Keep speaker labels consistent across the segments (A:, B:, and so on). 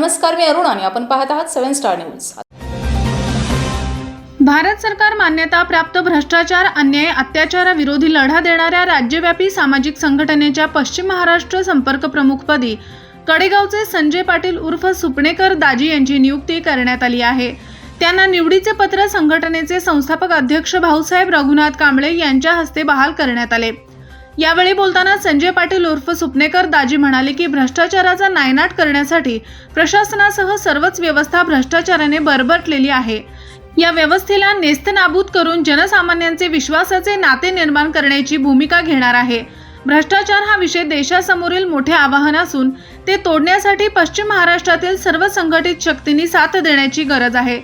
A: नमस्कार मी अरुण आणि आपण पाहत आहात सेव्हन स्टार न्यूज.
B: भारत सरकार मान्यता प्राप्त भ्रष्टाचार अन्याय अत्याचाराविरोधी लढा देणाऱ्या राज्यव्यापी सामाजिक संघटनेच्या पश्चिम महाराष्ट्र संपर्क प्रमुखपदी कडेगावचे संजय पाटील उर्फ सुपणेकर दाजी यांची नियुक्ती करण्यात आली आहे. त्यांना निवडीचे पत्र संघटनेचे संस्थापक अध्यक्ष भाऊसाहेब रघुनाथ कांबळे यांच्या हस्ते बहाल करण्यात आले. यावेळी बोलताना संजय पाटील उर्फ सुपनेकर दाजी म्हणाले की भ्रष्टाचाराचा नायनाट करण्यासाठी प्रशासनासह सर्वच व्यवस्था भ्रष्टाचाराने बरबटलेली आहे. या व्यवस्थेला नेस्तनाबूत करून जनसामान्यांचे विश्वासाचे नाते निर्माण करण्याची भूमिका घेणार आहे. भ्रष्टाचार हा विषय देशासमोरील मोठे आव्हान असून ते तोडण्यासाठी पश्चिम महाराष्ट्रातील सर्व संघटित शक्तींनी साथ देण्याची गरज आहे.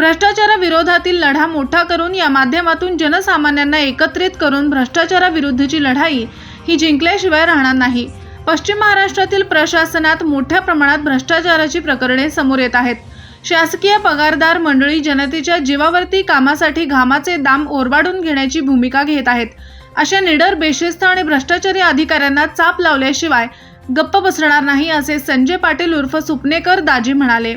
B: भ्रष्टाचाराविरोधातील लढा मोठा करून या माध्यमातून जनसामान्यांना एकत्रित करून भ्रष्टाचाराविरुद्धची लढाई ही जिंकल्याशिवाय राहणार नाही. पश्चिम महाराष्ट्रातील प्रशासनात मोठ्या प्रमाणात भ्रष्टाचाराची प्रकरणे समोर येत आहेत. शासकीय पगारदार मंडळी जनतेच्या जीवावरती कामासाठी घामाचे दाम ओरबाडून घेण्याची भूमिका घेत आहेत. अशा निडर बेशिस्त आणि भ्रष्टाचारी अधिकाऱ्यांना चाप लावल्याशिवाय गप्प बसणार नाही असे संजय पाटील उर्फ सुपनेकर दाजी म्हणाले.